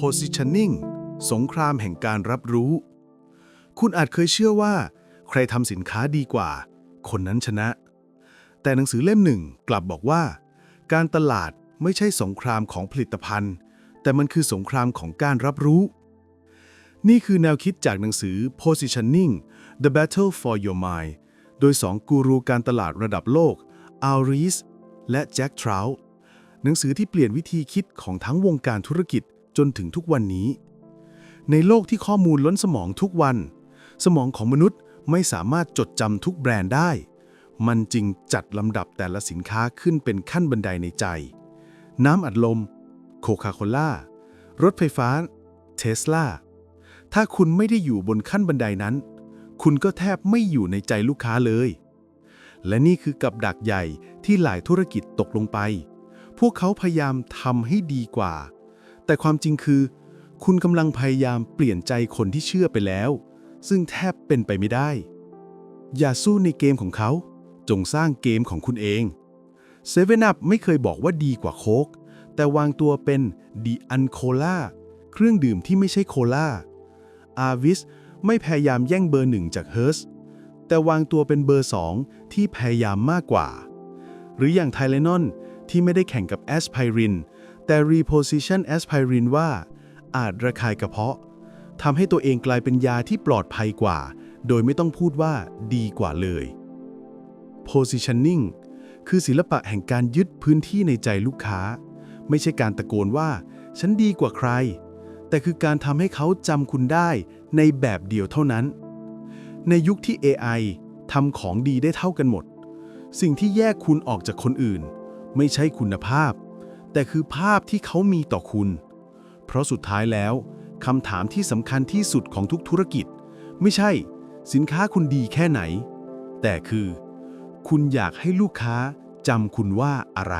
positioning สงครามแห่งการรับรู้ คุณอาจเคยเชื่อว่า ใครทำสินค้าดีกว่า คนนั้นชนะ แต่หนังสือเล่มหนึ่งกลับบอกว่า การตลาดไม่ใช่สงครามของผลิตภัณฑ์ แต่มันคือสงครามของการรับรู้ นี่คือแนวคิดจากหนังสือ Positioning The Battle for Your Mind โดยสองกูรูการตลาดระดับโลกอัลรีสและแจ็คทราวหนังสือที่เปลี่ยนวิธีคิดของทั้งวงการธุรกิจ จนถึงทุกวันนี้ ในโลกที่ข้อมูลล้นสมองทุกวัน สมองของมนุษย์ไม่สามารถจดจำทุกแบรนด์ได้ มันจึงจัดลำดับแต่ละสินค้าขึ้นเป็นขั้นบันไดในใจ น้ำอัดลม โคคาโคล่ารถไฟฟ้า เทสลา ถ้าคุณไม่ได้อยู่บนขั้นบันไดนั้น คุณก็แทบไม่อยู่ในใจลูกค้าเลย และนี่คือกับดักใหญ่ที่หลายธุรกิจตกลงไป พวกเขาพยายามทำให้ดีกว่า แต่ความจริงคือ คุณกำลังพยายามเปลี่ยนใจคนที่เชื่อไปแล้ว ซึ่งแทบเป็นไปไม่ได้ อย่าสู้ในเกมของเขา จงสร้างเกมของคุณเองเซเว่นอัพไม่เคยบอกว่าดีกว่าโค้กแต่วางตัวเป็นดีอันโคลาเครื่องดื่มที่ไม่ใช่โคลาอาวิสไม่พยายามแย่งเบอร์หนึ่งจากเฮิร์สแต่วางตัวเป็นเบอร์สองที่พยายามมากกว่า หรืออย่างไทเลนอนที่ไม่ได้แข่งกับแอสไพริน แต่ reposition แอสไพรินว่า อาจระคายกระเพาะทำให้ตัวเองกลายเป็นยาที่ปลอดภัยกว่า โดยไม่ต้องพูดว่าดีกว่าเลย positioning คือศิลปะแห่งการยึดพื้นที่ในใจลูกค้า ไม่ใช่การตะโกนว่า ฉันดีกว่าใคร แต่คือการทำให้เขาจำคุณได้ในแบบเดียวเท่านั้น ในยุคที่ AI ทำของดีได้เท่ากันหมด สิ่งที่แยกคุณออกจากคนอื่น ไม่ใช่คุณภาพ แต่คือภาพที่เขามีต่อคุณ เพราะสุดท้ายแล้วคำถามที่สำคัญที่สุดของทุกธุรกิจ ไม่ใช่ สินค้าคุณดีแค่ไหน แต่คือ คุณอยากให้ลูกค้าจำคุณว่าอะไร